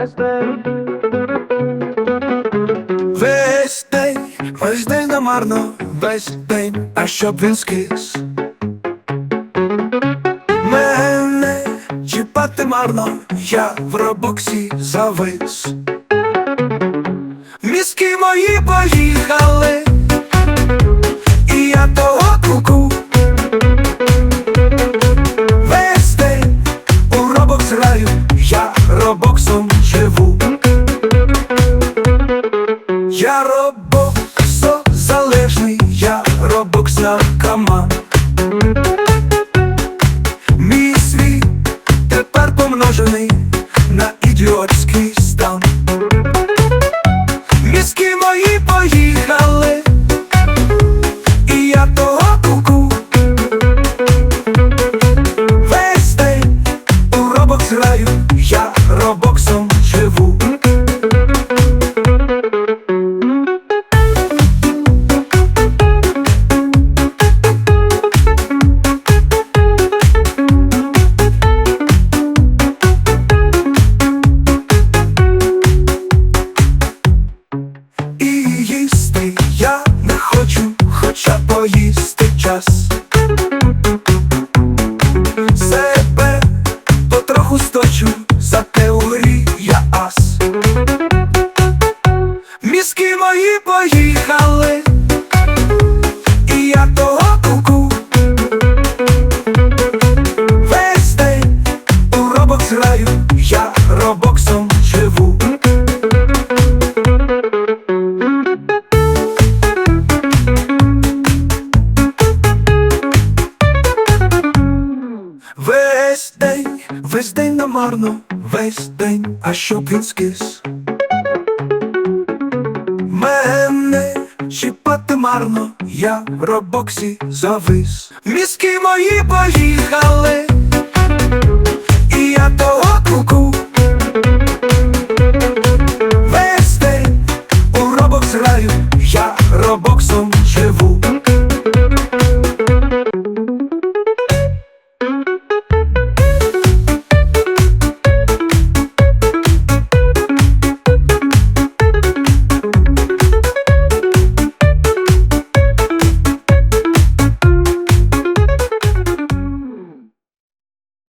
весь день. Весь день, весь день намарно, весь день, а щоб він скис. Мене чіпати марно, я в робоксі завис. Мізки мої поїхали, Я робоксо залежний, я робокс наркоман Мій світ тепер помножений на ідіотський стан. Мізки мої поїхали, і я того куку. Весь день у робокс граю, я робоксом Весь день, весь день намарно, весь день, а щоб він скис. Мене чіпати марно, я в робоксі завис. Мізки мої поїхали,